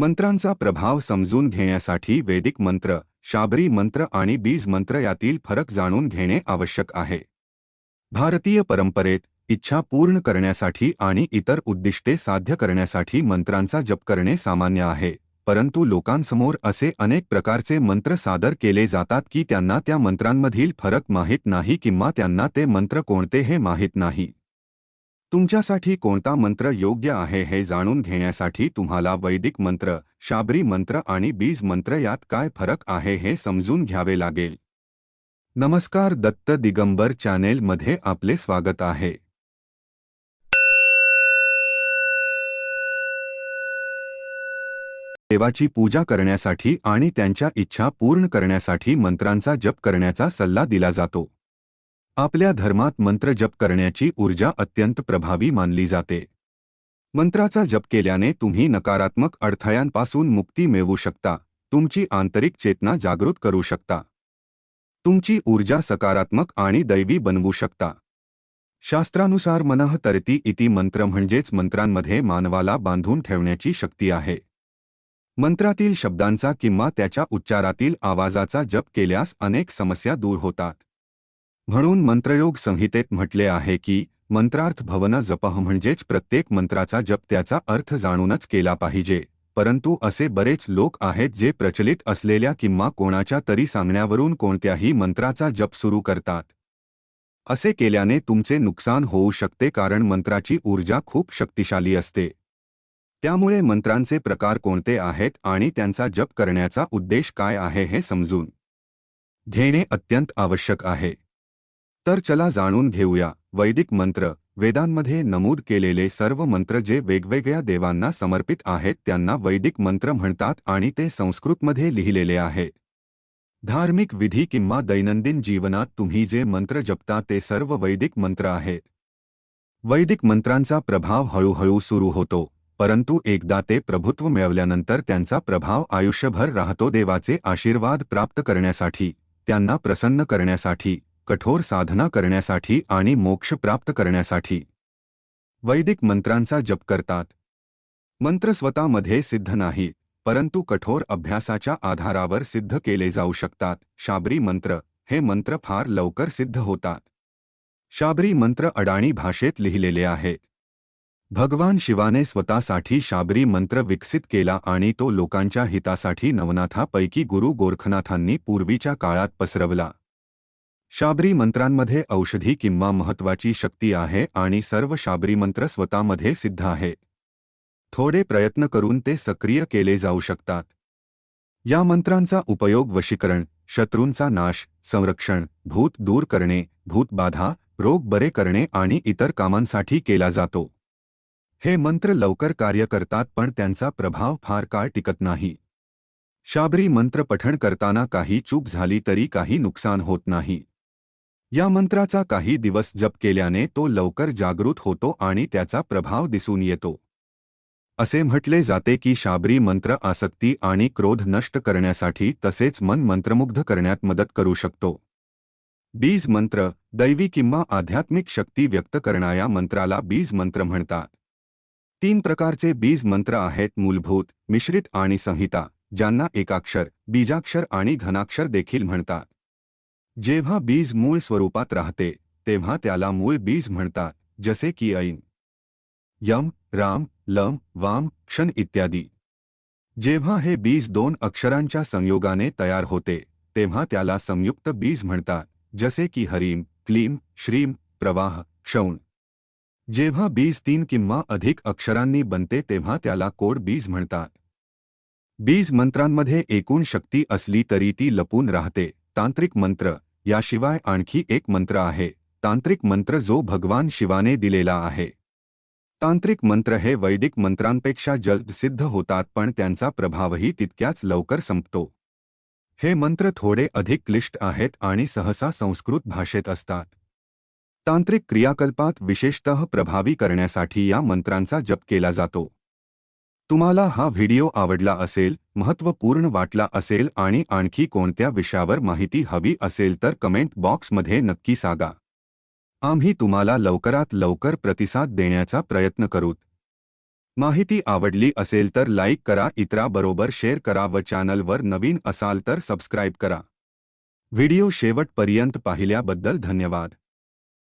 मंत्रांचा प्रभाव समजून घेण्यासाठी वैदिक मंत्र शाबरी मंत्र आणि बीज मंत्र यातील फरक जाणून घेणे आवश्यक आहे. भारतीय परंपरेत इच्छा पूर्ण करण्यासाठी आणि इतर उद्दिष्टे साध्य करण्यासाठी मंत्रांचा जप करणे सामान्य आहे परंतु लोकांसमोर असे अनेक प्रकारचे मंत्र सादर केले जातात की त्यांना त्या मंत्रांमधील फरक माहीत नाही किंवा त्यांना ते मंत्र कोणते हे माहीत नाही. तुमच्यासाठी कोणता मंत्र योग्य आहे हे जाणून घेण्यासाठी तुम्हाला वैदिक मंत्र शाबरी मंत्र आणि बीज मंत्र यात काय फरक आहे हे समजून घ्यावे लागेल. नमस्कार दत्त दिगंबर चॅनेलमध्ये आपले स्वागत आहे. देवाची पूजा करण्यासाठी आणि त्यांच्या इच्छा पूर्ण करण्यासाठी मंत्रांचा जप करण्याचा सल्ला दिला जातो. आपल्या धर्मात मंत्र जप करण्याची ऊर्जा अत्यंत प्रभावी मानली जाते. मंत्राचा जप केल्याने तुम्ही नकारात्मक अडथळ्यांपासून मुक्ती मिळवू शकता, तुमची आंतरिक चेतना जागृत करू शकता. तुमची ऊर्जा सकारात्मक आणि दैवी बनवू शकता. शास्त्रानुसार मनः तरती इति मंत्र म्हणजेच मंत्रांमध्ये मानवाला बांधून ठेवण्याची शक्ती आहे. मंत्रातील शब्दांचा किंवा त्याच्या उच्चारातील आवाजाचा जप केल्यास अनेक समस्या दूर होतात. म्हणून मंत्रयोग संहितेत म्हटले आहे की मंत्रार्थ भवन जपह म्हणजेच प्रत्येक मंत्राचा जप त्याचा अर्थ जाणूनच केला पाहिजे. परंतु असे बरेच लोक आहेत जे प्रचलित असलेल्या किंवा कोणाच्या तरी सांगण्यावरून कोणत्याही मंत्राचा जप सुरू करतात. असे केल्याने तुमचे नुकसान होऊ शकते कारण मंत्राची ऊर्जा खूप शक्तिशाली असते. त्यामुळे मंत्रांचे प्रकार कोणते आहेत आणि त्यांचा जप करण्याचा उद्देश काय आहे हे समजून घेणे अत्यंत आवश्यक आहे. तर चला जाणून घेऊया. वैदिक मंत्र. वेदांमध्ये नमूद केलेले सर्व मंत्र जे वेगवेगळ्या देवांना समर्पित आहेत, त्यांना वैदिक मंत्र म्हणतात आणि ते संस्कृतमध्ये लिहिलेले आहेत धार्मिक विधी किंवा दैनंदिन जीवनात तुम्ही जे मंत्र जपता ते सर्व वैदिक मंत्र आहेत. वैदिक मंत्रांचा प्रभाव हळूहळू सुरू होतो, परंतु एकदा ते प्रभुत्व मिळवल्यानंतर त्यांचा प्रभाव आयुष्यभर राहतो देवाचे आशीर्वाद प्राप्त करण्यासाठी, त्यांना प्रसन्न करण्यासाठी. कठोर साधना करण्यासाठी आणि मोक्ष प्राप्त करण्यासाठी. वैदिक मंत्रांचा जप करतात. मंत्र स्वतःमध्ये सिद्ध नाही परंतु कठोर अभ्यासाच्या आधारावर सिद्ध केले जाऊ शकतात. शाबरी मंत्र हे मंत्र फार लवकर सिद्ध होतात. शाबरी मंत्र अडाणी भाषेत लिहिलेले आहेत भगवान शिवाने स्वतःसाठी शाबरी मंत्र विकसित केला आणि तो लोकांच्या हितासाठी नवनाथापैकी गुरु गोरखनाथांनी पूर्वीच्या काळात पसरवला. शाबरी मंत्रांमध्ये औषधी किंवा महत्वाची शक्ती आहे आणि सर्व शाबरी मंत्र स्वतःमध्ये सिद्ध आहे. थोडे प्रयत्न करून ते सक्रिय केले जाऊ शकतात. या मंत्रांचा उपयोग वशीकरण शत्रूंचा नाश संरक्षण भूत दूर करणे भूतबाधा रोग बरे करणे आणि इतर कामांसाठी केला जातो. हे मंत्र लवकर कार्य करतात पण त्यांचा प्रभाव फार काळ टिकत नाही. शाबरी मंत्र पठण करताना काही चूक झाली तरी काही नुकसान होत नाही. या मंत्राचा काही दिवस जप केल्याने तो लवकर जागृत होतो आणि त्याचा प्रभाव दिसून येतो. असे म्हटले जाते की शाबरी मंत्र आसक्ती आणि क्रोध नष्ट करण्यासाठी तसेच मन मंत्रमुग्ध करण्यात मदत करू शकतो. बीज मंत्र, दैवी किंवा आध्यात्मिक शक्ती व्यक्त करणाऱ्या मंत्राला बीज मंत्र म्हणतात. तीन प्रकारचे बीज मंत्र आहेत मूलभूत, मिश्रित आणि संहिता, ज्यांना एकाक्षर, बीजाक्षर आणि घनाक्षर देखील म्हणतात. जेव्हा बीज मूळ स्वरूपात राहते, तेव्हा त्याला मूळ बीज म्हणतात, जसे की ऐन, यम, राम, लम, वाम, क्षण इत्यादी. जेव्हा हे बीज दोन अक्षरांच्या संयोगाने तयार होते, तेव्हा त्याला संयुक्त बीज म्हणतात, जसे की हरीम, क्लीम, श्रीम, प्रवाह, क्षौण. जेव्हा बीज तीन किंवा अधिक अक्षरांनी बनते, तेव्हा त्याला कोड बीज म्हणतात. बीज मंत्रांमध्ये एकूण शक्ती असली तरी ती लपून राहते. तांत्रिक मंत्र, याशिवाय आणखी एक मंत्र आहे. तांत्रिक मंत्र जो भगवान शिवाने दिलेला आहे. तांत्रिक मंत्र हे वैदिक मंत्रांपेक्षा जलद सिद्ध होतात, पण त्यांचा प्रभावही तितक्याच लवकर संपतो. हे मंत्र थोडे अधिक क्लिष्ट आहेत आणि सहसा संस्कृत भाषेत असतात. तांत्रिक क्रियाकल्पात विशेषतः प्रभावी करण्यासाठी या मंत्रांचा जप केला जातो. तुम्हाला हा व्हिडिओ आवडला असेल महत्त्वपूर्ण वाटला असेल आणि आणखी कोणत्या विषयावर माहिती हवी असेल तर कमेंट बॉक्समध्ये नक्की सांगा. आम्ही तुम्हाला लवकरात लवकर प्रतिसाद देण्याचा प्रयत्न करूत माहिती आवडली असेल तर लाईक करा इतराबरोबर शेअर करा व चॅनलवर नवीन असाल तर सबस्क्राईब करा. व्हिडिओ शेवटपर्यंत पाहिल्याबद्दल धन्यवाद.